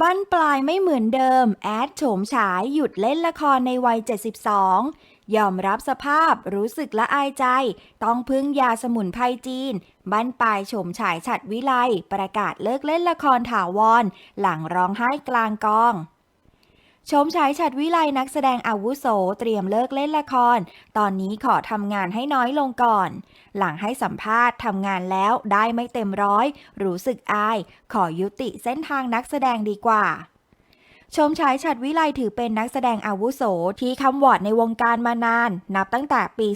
บั้นปลายไม่เหมือนเดิม แอดโฉมฉายหยุดเล่นละครในวัย 72 ยอมรับสภาพรู้สึกละอายใจ ต้องพึ่งยาสมุนไพรจีน บั้นปลายโฉมฉายฉัดวิไลประกาศเลิกเล่นละครถาวร หลังร้องไห้กลางกอง ชมฉายฉัดวิไลนักแสดงอาวุโสเตรียมเลิกเล่นละคร ตอนนี้ขอทำงานให้น้อยลงก่อน หลังให้สัมภาษณ์ทำงานแล้วได้ไม่เต็มร้อย รู้สึกอาย ขอยุติเส้นทางนักแสดงดีกว่า ชมฉายฉัดวิไลถือเป็นนักแสดงอาวุโสที่คำวอดในวงการมานาน นับตั้งแต่ปี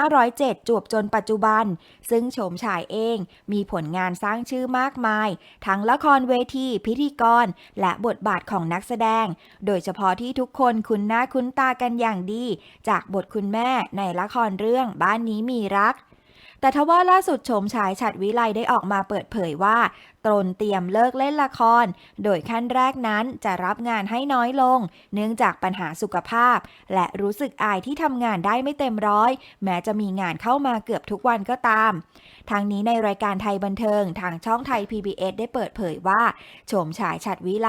2507 จวบจนปัจจุบัน ซึ่งโฉมฉายเองมีผลงานสร้างชื่อมากมาย ทั้งละครเวที พิธีกร และบทบาทของนักแสดง โดยเฉพาะที่ทุกคนคุ้นหน้าคุ้นตากันอย่างดี จากบทคุณแม่ในละครเรื่องบ้านนี้มีรักแต่ทว่าล่าสุดโฉมฉายฉัดวิไลได้ออกมาเปิดเผยว่า ตนเตรียมเลิกเล่นละคร โดยขั้นแรกนั้นจะรับงานให้น้อยลง เนื่องจากปัญหาสุขภาพ และรู้สึกอายที่ทำงานได้ไม่เต็มร้อย แม้จะมีงานเข้ามาเกือบทุกวันก็ตาม ทางนี้ในรายการไทยบันเทิงทางช่องไทย PBS ได้เปิดเผยว่าโฉมฉายฉัดวิไล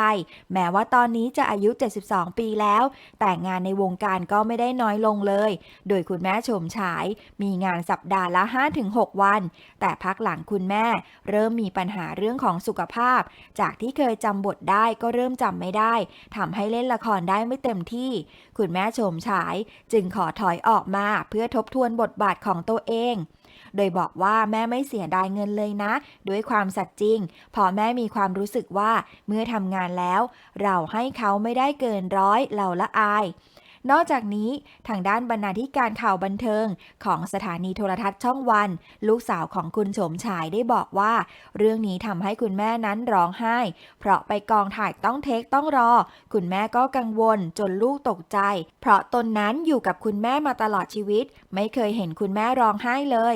แม้ว่าตอนนี้จะอายุ 72 ปีแล้ว แต่งานในวงการก็ไม่ได้น้อยลงเลย โดยคุณแม่โฉมฉาย มีงานสัปดาห์ละ 5-6 วัน แต่พักหลังคุณแม่ เริ่มมีปัญหาเรื่องของของสุขภาพ จากที่เคยจำบทได้ก็เริ่มจำไม่ได้ทำให้เล่นละครได้ไม่เต็มที่ คุณแม่โฉมฉาย จึงขอถอยออกมาเพื่อทบทวนบทบาทของตัวเอง โดยบอกว่าแม่ไม่เสียดายเงินเลยนะ ด้วยความสัตย์จริงเพอแม่มีความรู้สึกว่าเมื่อทำงานแล้ว เราให้เขาไม่ได้เกินร้อยเราละอาย นอกจากนี้ทางด้านบรรณาธิการข่าวบันเทิง ของสถานีโทรทัศน์ช่องวัน ลูกสาวของคุณโฉมฉายได้บอกว่า เรื่องนี้ทำให้คุณแม่นั้นร้องไห้ เพราะไปกองถ่ายต้องเทคต้องรอ คุณแม่ก็กังวลจนลูกตกใจ เพราะตนนั้นอยู่กับคุณแม่มาตลอดชีวิต ไม่เคยเห็นคุณแม่ร้องไห้เลย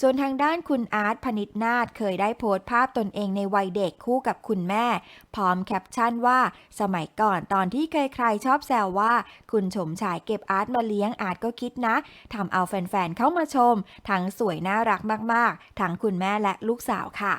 ส่วนทางด้านคุณอาร์ตพนิษนาถเคยได้โพสต์ภาพตนเองในวัยเด็กคู่กับคุณแม่ พร้อมแคปชั่นว่า สมัยก่อนตอนที่ใครๆชอบแซวว่า คุณชมชายเก็บอาร์ตมาเลี้ยงอาร์ตก็คิดนะทำเอาแฟนๆเข้ามาชม ทั้งสวยน่ารักมากๆ ทั้งคุณแม่และลูกสาวค่ะ